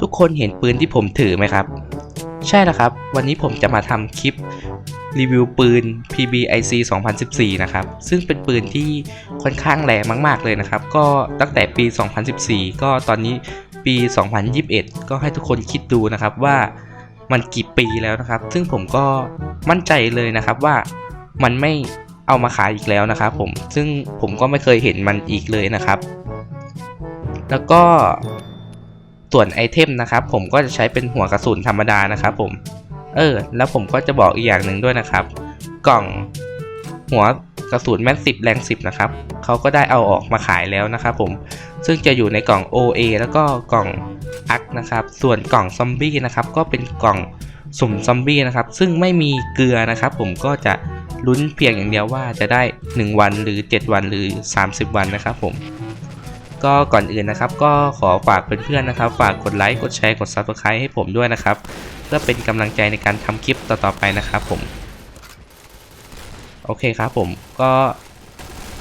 ทุกคนเห็นปืนที่ผมถือไหมครับ ใช่แล้วครับ วันนี้ผมจะมาทำคลิปรีวิวปืน PBIC 2014 นะครับ ซึ่งเป็นปืนที่ค่อนข้างแรงมาก ๆ เลยนะครับ ก็ตั้งแต่ปี 2014 ก็ตอนนี้ปี 2021 ก็ให้ทุกคนคิดดูนะครับว่ามันกี่ปีแล้วนะครับ ซึ่งผมก็มั่นใจเลยนะครับว่ามันไม่เอามาขายอีกแล้วนะครับผม ซึ่งผมก็ไม่เคยเห็นมันอีกเลยนะครับ แล้วก็ ส่วนไอเทมนะครับผมก็จะใช้เป็นหัวกระสุนธรรมดานะครับผม เออ แล้วผมก็จะบอกอีกอย่างหนึ่งด้วยนะครับ กล่องหัวกระสุนแม่น10 แรง 10 นะครับเขาก็ได้เอาออกมาขายแล้วนะครับผม ซึ่งจะอยู่ในกล่อง OA แล้วก็กล่องอักนะครับ ส่วนกล่องซอมบี้นะครับก็เป็นกล่องสุ่มซอมบี้นะครับ ซึ่งไม่มีเกลือนะครับ ผมก็จะลุ้นเพียงอย่างเดียวว่าจะได้ 1 วันหรือ 7 วันหรือ 30 วันนะครับผม ก็ก่อนอื่นนะครับ ก็ขอฝากเพื่อนๆนะครับ ฝากกดไลค์กดแชร์กด Subscribe ให้ผมด้วยนะครับ เพื่อเป็นกำลังใจในการทำคลิปต่อๆไปนะครับผม โอเคครับผมก็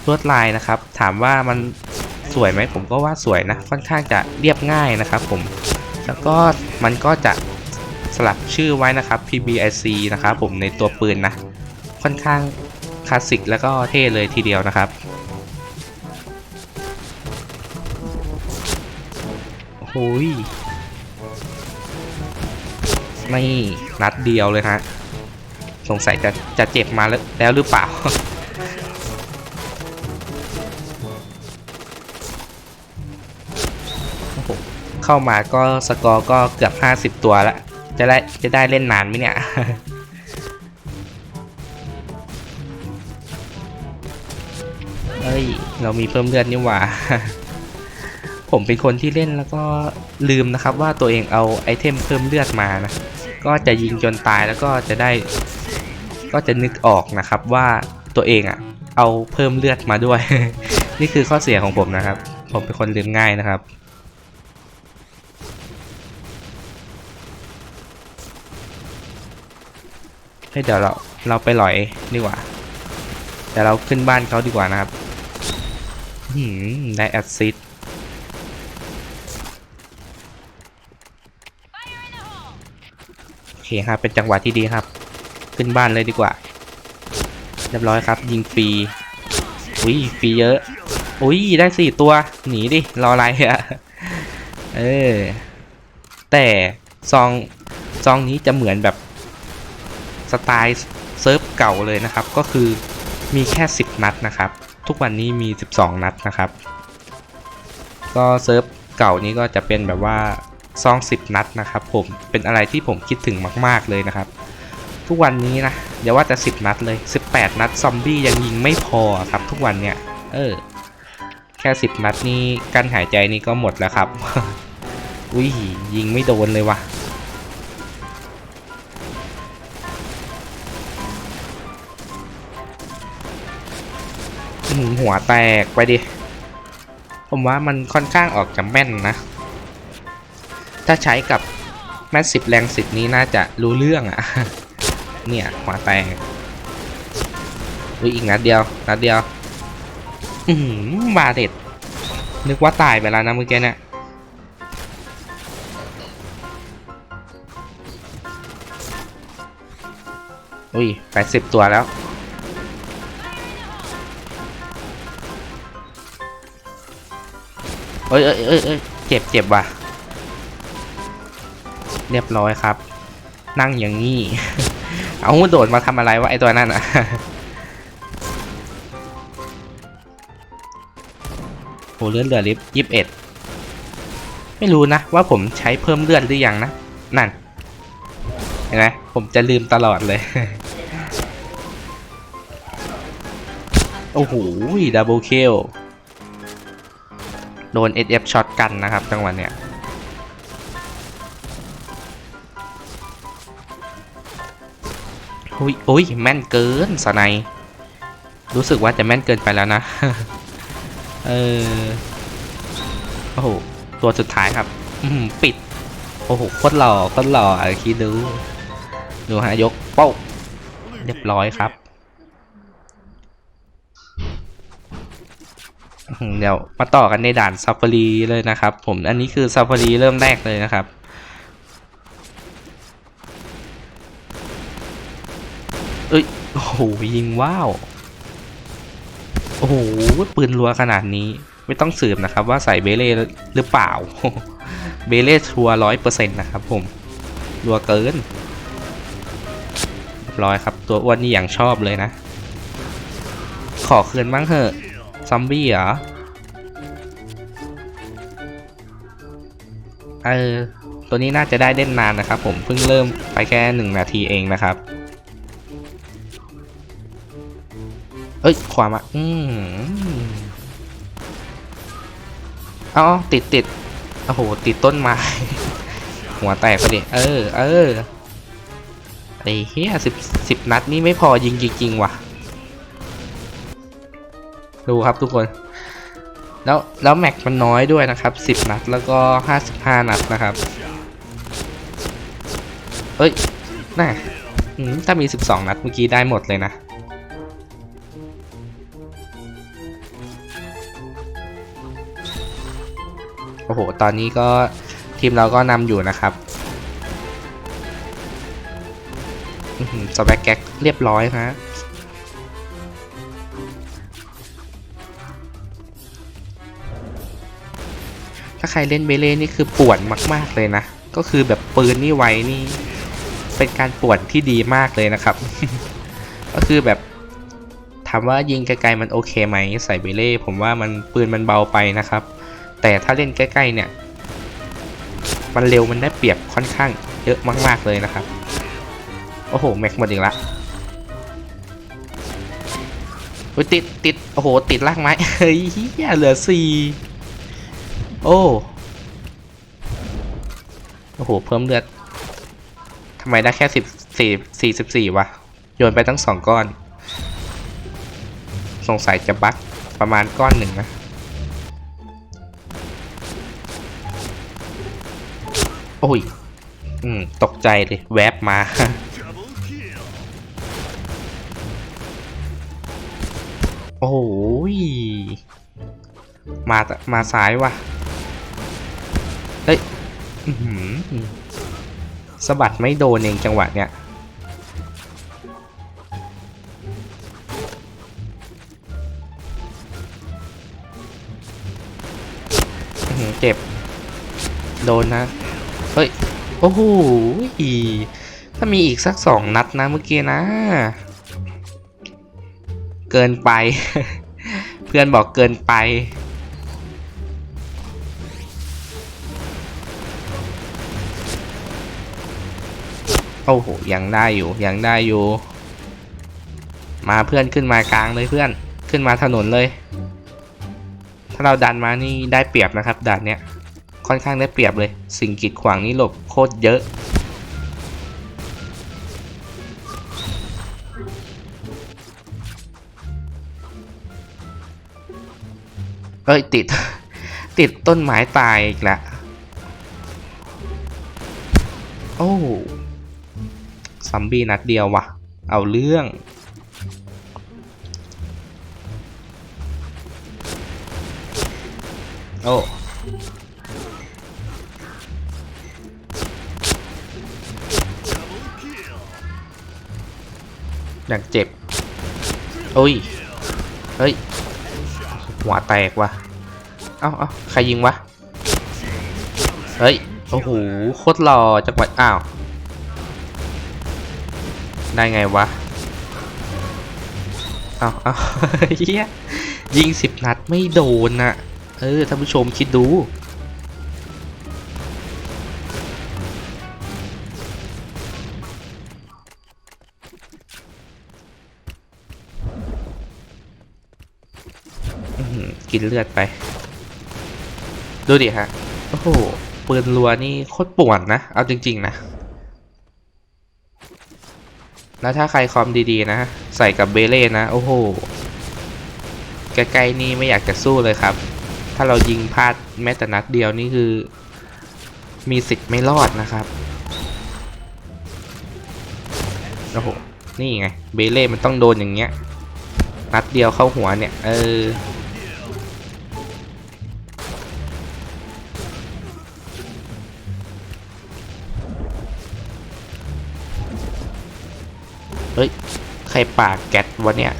ลวดลายนะครับ ถามว่ามันสวยไหมผมก็ว่าสวยนะ ค่อนข้างจะเรียบง่ายนะครับ ผม แล้วก็มันก็จะสลักชื่อไว้นะครับ PBIC นะครับผมในตัวปืนนะ ค่อนข้างคลาสสิกแล้วก็เท่เลยทีเดียวนะครับ โอ้โหยไม่นัดเดียวเลยฮะ สงสัยจะจะเจ็บมาแล้วแล้วหรือเปล่า เข้ามาก็สกอร์ก็เกือบ 50 ตัวแล้ว จะได้จะได้เล่นนานไหมเนี่ยเอ้ย เรามีเพิ่มเลือดนี่หว่า ผมเป็นคนที่เล่นแล้วก็ลืมนะครับว่าตัวเองเอาไอเทมเพิ่มเลือดมานะ ก็จะยิงจนตายแล้วก็จะได้ ก็จะนึกออกนะครับว่าตัวเองอะ่ะ เอาเพิ่มเลือดมาด้วย นี่คือข้อเสียของผมนะครับ ผมเป็นคนลืมง่ายนะครับเฮ้ยเดี๋ยวเราเราไปหลอยดีกว่าเดี๋ยวเราขึ้นบ้านเขาดีกว่านะครับหืมได้แอดซิดโอ เคครับเป็นจังหวะที่ดีครับ ขึ้นบ้านเลยดีกว่า เรียบร้อยครับ ยิงฟรีอุ้ยฟรีเยอะอุ้ยได้สี่ตัว หนีดิรออะไรอะเออแต่ซองซองนี้จะเหมือนแบบสไตล์เซิร์ฟเก่าเลยนะครับ ก็คือมีแค่ 10 นัดนะครับ ทุกวันนี้มี 12 นัดนะครับ ก็เซิร์ฟเก่านี้ก็จะเป็นแบบว่า ซอง 10 นัดนะครับผมเป็นอะไรที่ผมคิดถึงมากๆเลยนะครับ ทุกวันนี้นะอย่าว่าแต่ 10 นัดเลย 18 นัดซอมบี้ยังยิงไม่พอครับทุกวันเนี่ยเออแค่ 10 นัดนี่กั้นหายใจนี่ก็หมดแล้วครับอุ้ยยิงไม่โดนเลยว่ะหัวแตกไปดิ ผมว่ามันค่อนข้างออกจะแม่นนะ ถ้าใช้กับแมสสิบแรงสิบนี้น่าจะรู้เรื่องอะเนี่ยหัวแตกอุ้ยอีกนัดเดียวนัดเดียว อือหือบาเด็ด นึกว่าตายไปแล้วนะเมื่อกี้เนี่ยอุ้ยแปดสิบตัวแล้ว เอ้ยเอ้ยเอ้ยเอ้ยเจ็บเจ็บว่ะ เรียบร้อยครับ นั่งอย่างงี้ เอาโดดมาทำอะไรวะไอตัวนั่นอะโหเลือดเหลือลิฟยี่สิบเอ็ดไม่รู้นะ ว่าผมใช้เพิ่มเลือดหรือยังนะ นั่น เห็นไหมผมจะลืมตลอดเลย โอ้โหดับเบิลคิลโดน SF ช็อตกันนะครับจังหวะเนี้ย อุ้ยอุ้ยแม่นเกินสไนรู้สึกว่าจะแม่นเกินไปแล้วนะ เออ โอ้โห ตัวสุดท้ายครับ อืมปิด โอ้โห โคตรหล่อ โคตรหล่ออะคิดดู ดูฮะ ยกโป๊ะเรียบร้อยครับ เดี๋ยวมาต่อกันในด่านซาฟารีเลยนะครับ ผม อันนี้คือซาฟารีเริ่มแรกเลยนะครับ เอ้โอ้โหยิงว้าว โอ้โหปืนรัวขนาดนี้ ไม่ต้องสืบนะครับว่าใส่เบเล่หรือเปล่า เบเล่ชัวร้อยเปอร์เซ็นต์นะครับผม รัวเกินเรียบร้อยครับ ตัวอ้วนนี่อย่างชอบเลยนะ ขอคืนบ้างเถอะซอมบี้เหรอ เออ ตัวนี้น่าจะได้เล่นนานนะครับผม เพิ่งเริ่มไปแค่หนึ่งนาทีเองนะครับ เอ้ย ขวามา อืมเอาติดติดโอ้โห ติดต้นไม้ หัวแตกไปดิเออ เออไอ้เฮียสิบสิบนัดนี่ไม่พอยิงจริงๆว่ะ ดูครับทุกคน แล้ว แล้วแม็กมันน้อยด้วยนะครับสิบ10นัดแล้วก็ห้าสิบห้านัดนะครับ เอ้ย น่าอืมถ้ามีสิบสองนัดเมื่อกี้ได้หมดเลยนะ โอ้โห ตอนนี้ก็ทีมเราก็นำอยู่นะครับสแวกแก๊กเรียบร้อยฮะถ้าใครเล่นเบเล่นี่คือป่วนมาก ๆ เลยนะ ก็คือแบบปืนนี่ไวนี่ เป็นการป่วนที่ดีมากเลยนะครับ ก็คือแบบถามว่ายิงไกลๆมันโอเคไหมใส่เบเล่ผมว่ามันปืนมันเบาไปนะครับ แต่ถ้าเล่นใกล้ๆเนี่ย มันเร็วมันได้เปรียบค่อนข้างเยอะมากๆเลยนะครับ โอ้โห แม็กหมดอีกละโอ้ยติดติดโอ้โห ติดลากไม้ เฮ้ยเหี้ยเหลือสี่โอ้ โอ้โห เพิ่มเลือดทำไมได้แค่สิบสี่สี่สิบสี่วะ โยนไปทั้งสองก้อน สงสัยจะบั๊กประมาณก้อนหนึ่งนะ โอ้ย อืม ตกใจเลยแวบมา โอ้ย มามาซ้ายว่ะ เฮ้ยสะบัดไม่โดนเองจังหวะเนี้ยเจ็บ โดนนะ เฮ้ย โอ้โหถ้ามีอีกสักสองนัดนะเมื่อกี้นะ เกินไป เพื่อนบอกเกินไป โอ้โห ยังได้อยู่ ยังได้อยู่ มาเพื่อนขึ้นมากลางเลยเพื่อน ขึ้นมาถนนเลย ถ้าเราดันมานี่ได้เปรียบนะครับด่านเนี้ย ค่อนข้างได้เปรียบเลย สิ่งกีดขวางนี่หลบโคตรเยอะเอ้ยติด ติดต้นไม้ตายอีกล้วโอ้ซัมบี้นัดเดียววะเอาเรื่อง โอ้ อย่างเจ็บโอ้ย เฮ้ย หัวแตกว่ะ เอ้าเอ้าใครยิงวะ เฮ้ย โอ้โห โคตรหล่อจังหวะอ้าว ได้ไงวะ เอ้าเอ้าเฮียยิงสิบนัดไม่โดนนะเออ ท่านผู้ชมคิดดู กินเลือดไป ดูดิฮะ โอ้โห ปืนรัวนี่โคตรป่วนนะ เอาจริง ๆ นะ แล้วถ้าใครคอมดีๆ นะ ใส่กับเบเล่นะ โอ้โห ใกล้ๆนี่ไม่อยากจะสู้เลยครับ ถ้าเรายิงพลาดแม้แต่นัดเดียวนี่คือ มีสิทธิ์ไม่รอดนะครับ โอ้โห นี่ไง เบเล่มันต้องโดนอย่างเงี้ยนัดเดียวเข้าหัวเนี่ย เออ ฮ้ย ใครปากแก๊สวะเนี่ย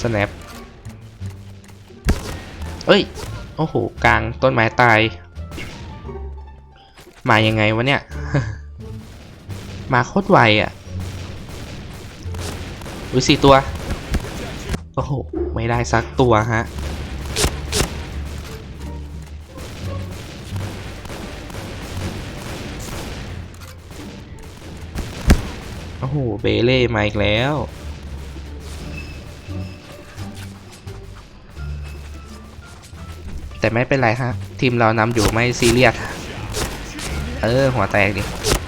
snap เอ้ย โอ้โห กลางต้นไม้ตาย มายังไงวะเนี่ย มาโคตรไวอะอุ้ยสี่ตัว โอ้โห ไม่ได้สักตัวฮะ โอ้โห เบเล่มาอีกแล้ว แต่ไม่เป็นไรฮะ ทีมเรานำอยู่ไม่ซีเรียสเออ หัวแตกดิ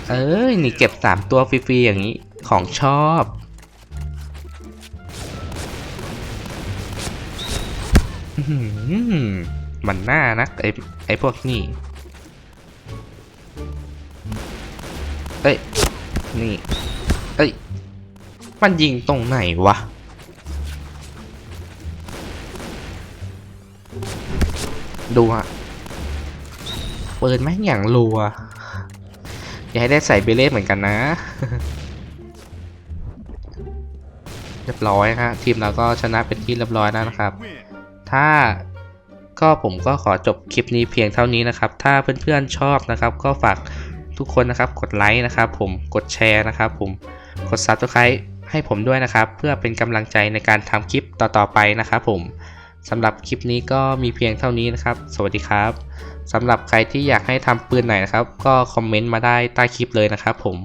เอ้ย นี่เก็บสามตัวฟรีๆอย่างนี้ ของชอบ มันน่านักไอไอพวกนี่ เอ้ย นี่ เอ้ย มันยิงตรงไหนวะ ดูฮะเปืนแม่งอย่างรัว อย่าให้ได้ใส่เบเล่เหมือนกันนะ เรียบร้อยฮะทีมเราก็ชนะเป็นที่เรียบร้อยแล้วนะครับ ถ้าก็ผมก็ขอจบคลิปนี้เพียงเท่านี้นะครับ ถ้าเพื่อนๆชอบนะครับ ก็ฝากทุกคนนะครับกดไลค์นะครับ ผมกดแชร์นะครับ ผมกด Subscribe ให้ผมด้วยนะครับ เพื่อเป็นกำลังใจในการทำคลิปต่อๆไปนะครับ ผมสำหรับคลิปนี้ก็มีเพียงเท่านี้นะครับ สวัสดีครับสำหรับใครที่อยากให้ทำปืนไหนนะครับ ก็คอมเมนต์มาได้ใต้คลิปเลยนะครับ ผม